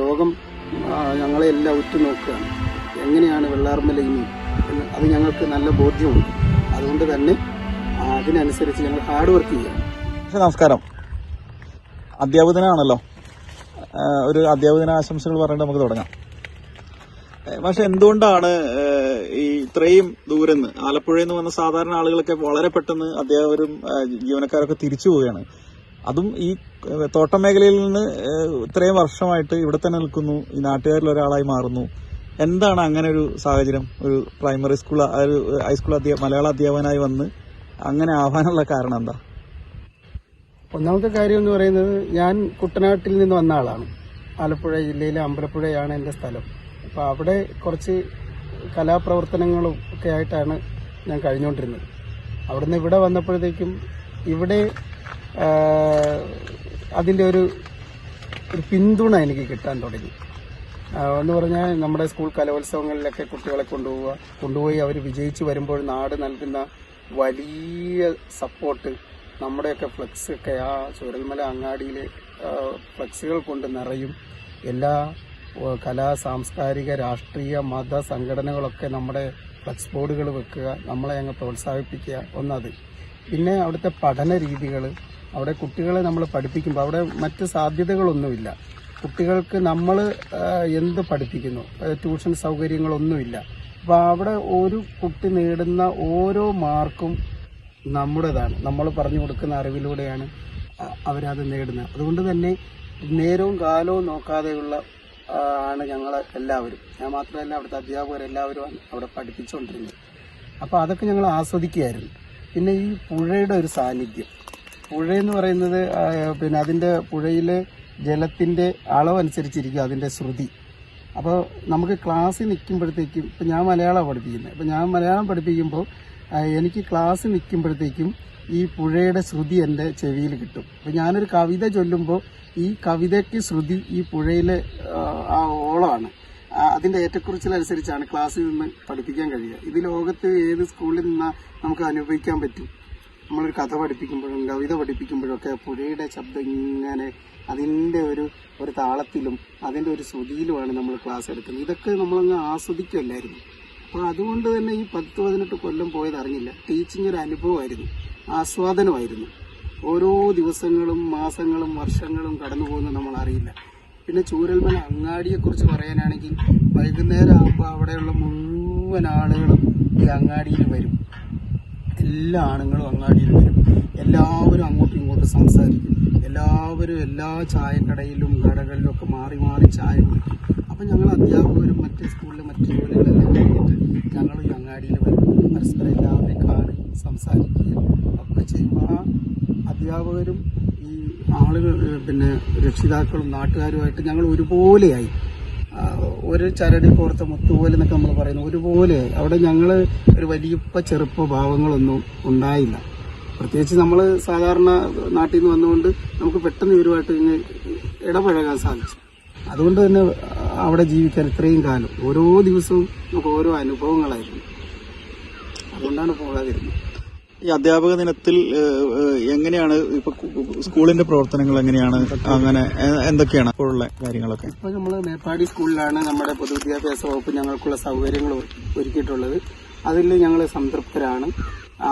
ലോകം ഞങ്ങളെല്ലാം ഉറ്റുനോക്കുകയാണ്. എങ്ങനെയാണ് വെള്ളാർമല ഇനി? അത് ഞങ്ങൾക്ക് നല്ല ബോധ്യമുണ്ട്. അതുകൊണ്ട് തന്നെ അതിനനുസരിച്ച് ഞങ്ങൾ ഹാർഡ് വർക്ക് പക്ഷേ നമസ്കാരം. അധ്യാപകനാണല്ലോ. ഒരു അധ്യാപകന ആശംസകൾ പറഞ്ഞിട്ട് നമുക്ക് തുടങ്ങാം. പക്ഷെ എന്തുകൊണ്ടാണ് ഈ ഇത്രയും ദൂരെന്ന്? ആലപ്പുഴയിൽ നിന്ന് വന്ന സാധാരണ ആളുകളൊക്കെ വളരെ പെട്ടെന്ന് അധ്യാപകരും ജീവനക്കാരൊക്കെ തിരിച്ചു പോവുകയാണ്. അതും ഈ തോട്ടം മേഖലയിൽ നിന്ന് ഇത്രയും വർഷമായിട്ട് ഇവിടെ തന്നെ നിൽക്കുന്നു ഈ നാട്ടുകാരിൽ ഒരാളായി മാറുന്നു. എന്താണ് അങ്ങനെ ഒരു സാഹചര്യം? ഒരു പ്രൈമറി സ്കൂൾ ഒരു ഹൈസ്കൂൾ മലയാള അധ്യാപകനായി വന്ന് അങ്ങനെ ആവാനുള്ള കാരണം എന്താ? ഒന്നാമത്തെ കാര്യം എന്ന് പറയുന്നത് ഞാൻ കുട്ടനാട്ടിൽ നിന്ന് വന്ന ആളാണ്. ആലപ്പുഴ ജില്ലയിലെ അമ്പലപ്പുഴയാണ് എന്റെ സ്ഥലം. അപ്പോൾ അവിടെ കുറച്ച് കലാപ്രവർത്തനങ്ങളും ഒക്കെ ആയിട്ടാണ് ഞാൻ കഴിഞ്ഞുകൊണ്ടിരുന്നത് അവിടുന്ന് ഇവിടെ വന്നപ്പോഴത്തേക്കും ഇവിടെ അതിന്റെ ഒരു ഒരു പിന്തുണ എനിക്ക് കിട്ടാൻ തുടങ്ങി. എന്ന് പറഞ്ഞാൽ നമ്മുടെ സ്കൂൾ കലോത്സവങ്ങളിലൊക്കെ കുട്ടികളെ കൊണ്ടുപോവുക കൊണ്ടുപോയി അവർ വിജയിച്ച് വരുമ്പോൾ നാട് നൽകുന്ന വലിയ സപ്പോർട്ട് നമ്മുടെയൊക്കെ ഫ്ലക്സ് ഒക്കെ ആ ചുരൽമല അങ്ങാടിയിൽ ഫ്ലക്സുകൾ കൊണ്ട് നിറയും. എല്ലാ കലാ സാംസ്കാരിക രാഷ്ട്രീയ മത സംഘടനകളൊക്കെ നമ്മുടെ ഫ്ലക്സ് ബോർഡുകൾ വെക്കുക നമ്മളെ അങ്ങ് പ്രോത്സാഹിപ്പിക്കുക ഒന്നത്. പിന്നെ അവിടുത്തെ പഠന രീതികൾ അവിടെ കുട്ടികളെ നമ്മൾ പഠിപ്പിക്കുമ്പോൾ അവിടെ മറ്റ് സാധ്യതകളൊന്നുമില്ല. കുട്ടികൾക്ക് നമ്മൾ എന്ത് പഠിപ്പിക്കുന്നു? ട്യൂഷൻ സൗകര്യങ്ങളൊന്നുമില്ല. അപ്പോൾ അവിടെ ഒരു കുട്ടി നേടുന്ന ഓരോ മാർക്കും നമ്മുടേതാണ്. നമ്മൾ പറഞ്ഞു കൊടുക്കുന്ന അറിവിലൂടെയാണ് അവരത് നേടുന്നത്. അതുകൊണ്ട് തന്നെ നേരവും കാലവും നോക്കാതെയുള്ള ആണ് ഞങ്ങൾ എല്ലാവരും. ഞാൻ മാത്രമല്ല അവിടുത്തെ അധ്യാപകരെല്ലാവരും അവിടെ പഠിപ്പിച്ചുകൊണ്ടിരുന്നത്. അപ്പോൾ അതൊക്കെ ഞങ്ങൾ ആസ്വദിക്കുകയായിരുന്നു. പിന്നെ ഈ പുഴയുടെ ഒരു സാന്നിധ്യം. പുഴയെന്ന് പറയുന്നത് പിന്നെ അതിന്റെ പുഴയിലെ ജലത്തിന്റെ അളവനുസരിച്ചിരിക്കും അതിന്റെ ശ്രുതി. അപ്പോൾ നമുക്ക് ക്ലാസ്സിൽ നിൽക്കുമ്പോഴത്തേക്കും ഇപ്പം ഞാൻ മലയാളമാണ് പഠിപ്പിക്കുന്നത് അപ്പം ഞാൻ മലയാളം പഠിപ്പിക്കുമ്പോൾ എനിക്ക് ക്ലാസ് നിൽക്കുമ്പോഴത്തേക്കും ഈ പുഴയുടെ ശ്രുതി എന്റെ ചെവിയിൽ കിട്ടും. അപ്പം ഞാനൊരു കവിത ചൊല്ലുമ്പോൾ ഈ കവിതയ്ക്ക് ശ്രുതി ഈ പുഴയിലെ ആ, ഓളമാണ്. അതിന്റെ ഏറ്റക്കുറിച്ചിലനുസരിച്ചാണ് ക്ലാസ്സിൽ നിന്ന് പഠിപ്പിക്കാൻ കഴിയുക. ഇത് ലോകത്ത് ഏത് സ്കൂളിൽ നിന്നാൽ നമുക്ക് അനുഭവിക്കാൻ പറ്റും? നമ്മളൊരു കഥ പഠിപ്പിക്കുമ്പോഴും കവിത പഠിപ്പിക്കുമ്പോഴും ഒക്കെ പുഴയുടെ ശബ്ദം ഇങ്ങനെ അതിന്റെ ഒരു ഒരു താളത്തിലും അതിന്റെ ഒരു ശ്രുതിയിലുമാണ് നമ്മൾ ക്ലാസ് എടുക്കുന്നത്. ഇതൊക്കെ നമ്മളങ്ങ് ആസ്വദിക്കുമല്ലായിരുന്നു അപ്പോൾ അതുകൊണ്ട് തന്നെ ഈ പത്ത് പതിനെട്ട് കൊല്ലം പോയത് അറിഞ്ഞില്ല. ടീച്ചിങ് ഒരു അനുഭവമായിരുന്നു. ആസ്വാദനമായിരുന്നു. ഓരോ ദിവസങ്ങളും മാസങ്ങളും വർഷങ്ങളും കടന്നു പോകുന്നത് നമ്മൾ അറിയില്ല. പിന്നെ ചൂരൽമല അങ്ങാടിയെക്കുറിച്ച് പറയാനാണെങ്കിൽ വൈകുന്നേരം ആകുമ്പോൾ അവിടെയുള്ള മുഴുവൻ ആളുകളും ഈ അങ്ങാടിയിൽ വരും. എല്ലാ ആണുങ്ങളും അങ്ങാടിയിൽ വരും എല്ലാവരും അങ്ങോട്ടും ഇങ്ങോട്ടും സംസാരിക്കും. എല്ലാവരും എല്ലാ ചായക്കടയിലും കടകളിലും ഒക്കെ മാറി മാറി ചായ കുടിക്കും. അപ്പം ഞങ്ങൾ അധ്യാപകരും മറ്റ് സ്കൂളിലെ മറ്റു ജോലികളെല്ലാം കഴിഞ്ഞിട്ട് ഞങ്ങൾ ഈ അങ്ങാടിയിൽ വരും. പരസ്പരം എല്ലാവരെയും കാണുകയും സംസാരിക്കുകയും ഒക്കെ ചെയ്യുമ്പോൾ ആ അധ്യാപകരും ഈ ആളുകൾ പിന്നെ രക്ഷിതാക്കളും നാട്ടുകാരുമായിട്ട് ഞങ്ങൾ ഒരുപോലെയായി. ഒരു ചരടി കോർത്ത മുത്തുപോലെ എന്നൊക്കെ നമ്മൾ പറയുന്നു. ഒരുപോലെ. അവിടെ ഞങ്ങൾ ഒരു വലിയപ്പ ചെറുപ്പ ഭാവങ്ങളൊന്നും ഉണ്ടായില്ല. പ്രത്യേകിച്ച് നമ്മൾ സാധാരണ നാട്ടിൽ നിന്ന് വന്നുകൊണ്ട് നമുക്ക് പെട്ടെന്ന് ഇവരുമായിട്ട് ഇങ്ങ് ഇടപഴകാൻ സാധിച്ചു. അതുകൊണ്ട് തന്നെ അവിടെ ജീവിക്കാൻ ഇത്രയും കാലം. ഓരോ ദിവസവും നമുക്ക് ഓരോ അനുഭവങ്ങളായിരുന്നു. അതുകൊണ്ടാണ് പോകാതിരുന്നത്. ഈ അധ്യാപക ദിനത്തിൽ എങ്ങനെയാണ് ഇപ്പൊ സ്കൂളിന്റെ പ്രവർത്തനങ്ങൾ എങ്ങനെയാണ്? അങ്ങനെ എന്തൊക്കെയാണ് ഇപ്പോഴുള്ള കാര്യങ്ങളൊക്കെ? ഇപ്പൊ നമ്മൾ മേപ്പാടി സ്കൂളിലാണ് നമ്മുടെ പൊതുവിദ്യാഭ്യാസ വകുപ്പ് ഞങ്ങൾക്കുള്ള സൗകര്യങ്ങൾ ഒരുക്കിയിട്ടുള്ളത്. അതിൽ ഞങ്ങൾ സംതൃപ്തരാണ്.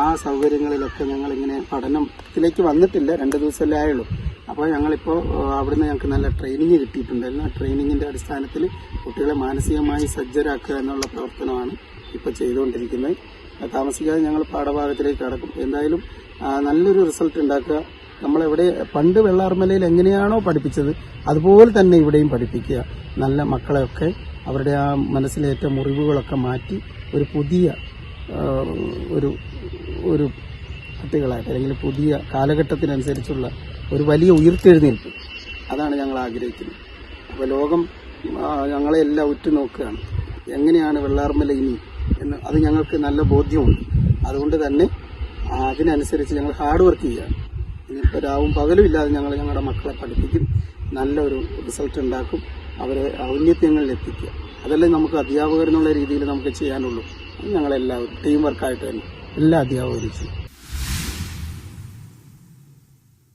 ആ സൗകര്യങ്ങളിലൊക്കെ ഞങ്ങൾ ഇങ്ങനെ പഠനത്തിലേക്ക് വന്നിട്ടില്ല രണ്ട് ദിവസമല്ലേ ആയുള്ളൂ. അപ്പോൾ ഞങ്ങളിപ്പോൾ അവിടുന്ന് ഞങ്ങൾക്ക് നല്ല ട്രെയിനിങ് കിട്ടിയിട്ടുണ്ടായിരുന്നു ആ ട്രെയിനിങ്ങിന്റെ അടിസ്ഥാനത്തിൽ കുട്ടികളെ മാനസികമായി സജ്ജരാക്കുക എന്നുള്ള പ്രവർത്തനമാണ് ഇപ്പോൾ ചെയ്തുകൊണ്ടിരിക്കുന്നത്. താമസിക്കാതെ ഞങ്ങൾ പാഠഭാഗത്തിലേക്ക് കടക്കും. എന്തായാലും നല്ലൊരു റിസൾട്ട് ഉണ്ടാക്കുക. നമ്മളെവിടെ പണ്ട് വെള്ളാർമലയിൽ എങ്ങനെയാണോ പഠിപ്പിച്ചത് അതുപോലെ തന്നെ ഇവിടെയും പഠിപ്പിക്കുക. നല്ല മക്കളെയൊക്കെ അവരുടെ ആ മനസ്സിലേറ്റ മുറിവുകളൊക്കെ മാറ്റി ഒരു പുതിയ ഒരു ഒരു കുട്ടികളായിട്ട് അല്ലെങ്കിൽ പുതിയ കാലഘട്ടത്തിനനുസരിച്ചുള്ള ഒരു വലിയ ഉയർത്തെഴുന്നേൽപ്പ്. അതാണ് ഞങ്ങൾ ആഗ്രഹിക്കുന്നത്. അപ്പോൾ ലോകം ഞങ്ങളെല്ലാം ഞങ്ങളെ ഉറ്റുനോക്കുകയാണ്. എങ്ങനെയാണ് വെള്ളാർമല ഇനി എന്ന് അത് ഞങ്ങൾക്ക് നല്ല ബോധ്യമുണ്ട്. അതുകൊണ്ട് തന്നെ അതിനനുസരിച്ച് ഞങ്ങൾ ഹാർഡ് വർക്ക് ചെയ്യുകയാണ് ഇനിയിപ്പോൾ രാവും പകലും ഇല്ലാതെ ഞങ്ങൾ ഞങ്ങളുടെ മക്കളെ പഠിപ്പിക്കും. നല്ലൊരു റിസൾട്ട് ഉണ്ടാക്കും. അവരെ ഔന്നത്യങ്ങളിൽ എത്തിക്കുക. അതല്ലേ നമുക്ക് അധ്യാപകരെന്നുള്ള രീതിയിൽ നമുക്ക് ചെയ്യാനുള്ളൂ. ഞങ്ങളെല്ലാവരും ടീം വർക്കായിട്ട് തന്നെ. എല്ലാ അധ്യാപകരും ചെയ്യും.